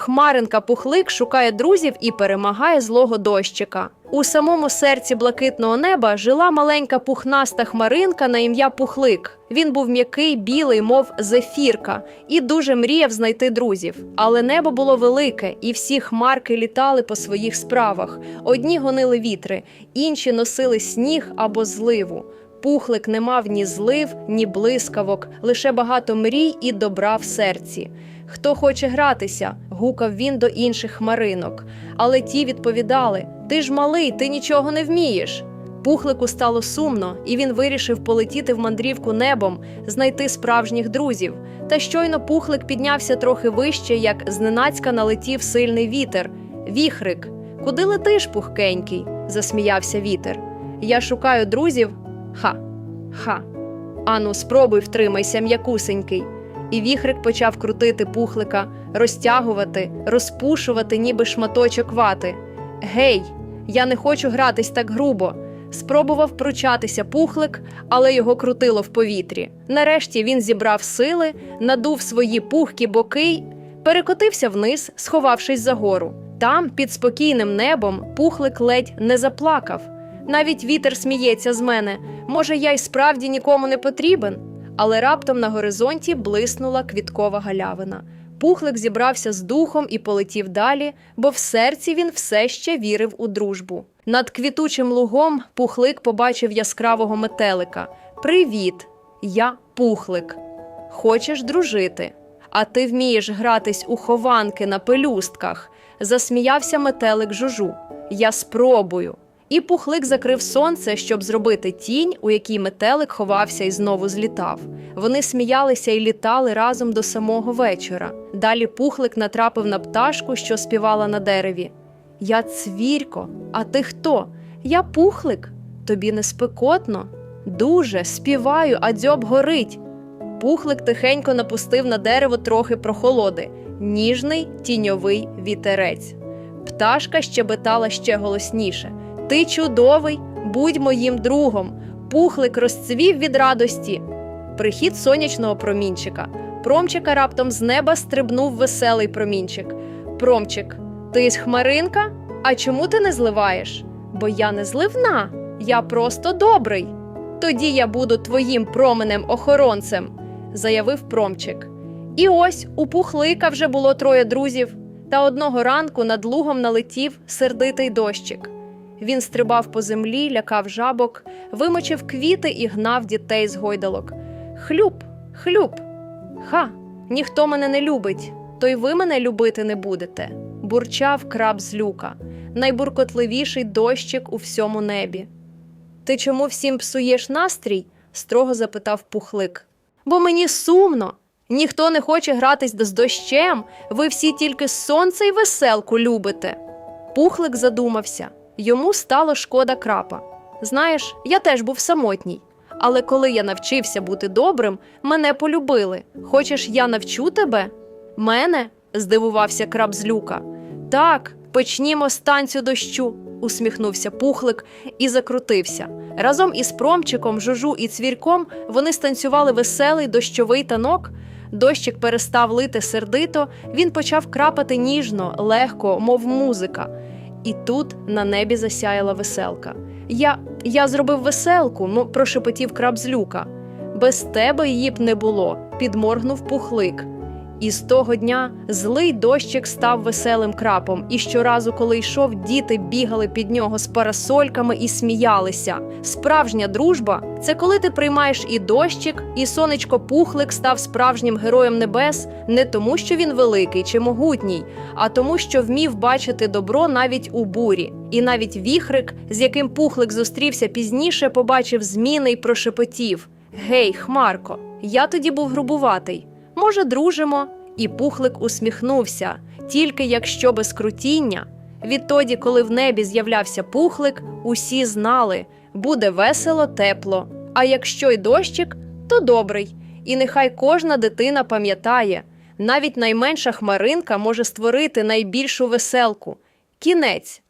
Хмаринка пухлик шукає друзів і перемагає злого дощика. У самому серці блакитного неба жила маленька пухнаста хмаринка на ім'я Пухлик. Він був м'який, білий, мов зефірка, і дуже мріяв знайти друзів. Але небо було велике, і всі хмарки літали по своїх справах. Одні гонили вітри, інші носили сніг або зливу. Пухлик не мав ні злив, ні блискавок, лише багато мрій і добра в серці. Хто хоче гратися? гукав він до інших хмаринок. Але ті відповідали: Ти ж малий, ти нічого не вмієш. Пухлику стало сумно, і він вирішив полетіти в мандрівку небом, знайти справжніх друзів. Та щойно пухлик піднявся трохи вище, як зненацька налетів сильний вітер. Віхрик, куди летиш, пухкенький? засміявся вітер. Я шукаю друзів. Ха, ха. Ану, спробуй втримайся, м'якусенький. І віхрик почав крутити пухлика, розтягувати, розпушувати, ніби шматочок вати. Гей, я не хочу гратись так грубо. Спробував пручатися пухлик, але його крутило в повітрі. Нарешті він зібрав сили, надув свої пухкі боки, перекотився вниз, сховавшись за гору. Там, під спокійним небом, пухлик ледь не заплакав. Навіть вітер сміється з мене. Може, я й справді нікому не потрібен. Але раптом на горизонті блиснула квіткова галявина. Пухлик зібрався з духом і полетів далі, бо в серці він все ще вірив у дружбу. Над квітучим лугом пухлик побачив яскравого метелика. Привіт, я пухлик. Хочеш дружити? А ти вмієш гратись у хованки на пелюстках? Засміявся метелик жужу. Я спробую. І пухлик закрив сонце, щоб зробити тінь, у якій метелик ховався і знову злітав. Вони сміялися і літали разом до самого вечора. Далі пухлик натрапив на пташку, що співала на дереві. Я цвірко, а ти хто? Я пухлик. Тобі не спекотно? Дуже співаю, а дзьоб горить. Пухлик тихенько напустив на дерево трохи прохолоди, ніжний тіньовий вітерець. Пташка щебетала ще голосніше. Ти чудовий, будь моїм другом. Пухлик розцвів від радості. Прихід сонячного промінчика. Промчика раптом з неба стрибнув веселий промінчик. Промчик, ти з хмаринка? А чому ти не зливаєш? Бо я не зливна, я просто добрий. Тоді я буду твоїм променем охоронцем, заявив промчик. І ось у пухлика вже було троє друзів, та одного ранку над лугом налетів сердитий дощик. Він стрибав по землі, лякав жабок, вимочив квіти і гнав дітей з гойдалок. Хлюб, хлюб. Ха, ніхто мене не любить, то й ви мене любити не будете. Бурчав краб з люка, найбуркотливіший дощик у всьому небі. Ти чому всім псуєш настрій? строго запитав пухлик. Бо мені сумно. Ніхто не хоче гратись з дощем, ви всі тільки сонце й веселку любите. Пухлик задумався. Йому стало шкода крапа. Знаєш, я теж був самотній. Але коли я навчився бути добрим, мене полюбили. Хочеш, я навчу тебе? Мене? здивувався краб з люка. Так, почнімо з танцю дощу, усміхнувся пухлик і закрутився. Разом із промчиком, жужу і цвірком вони станцювали веселий дощовий танок. Дощик перестав лити сердито, він почав крапати ніжно, легко, мов музика. І тут на небі засяяла веселка. Я я зробив веселку, ну, прошепотів краб з люка. Без тебе її б не було, підморгнув пухлик. І з того дня злий дощик став веселим крапом, і щоразу, коли йшов, діти бігали під нього з парасольками і сміялися. Справжня дружба це коли ти приймаєш і дощик, і сонечко пухлик став справжнім героєм небес не тому, що він великий чи могутній, а тому, що вмів бачити добро навіть у бурі. І навіть віхрик, з яким пухлик зустрівся пізніше, побачив зміни й прошепотів: Гей, Хмарко, я тоді був грубуватий. Може, дружимо? І пухлик усміхнувся, тільки якщо без крутіння. Відтоді, коли в небі з'являвся пухлик, усі знали буде весело, тепло. А якщо й дощик, то добрий. І нехай кожна дитина пам'ятає, навіть найменша хмаринка може створити найбільшу веселку. Кінець.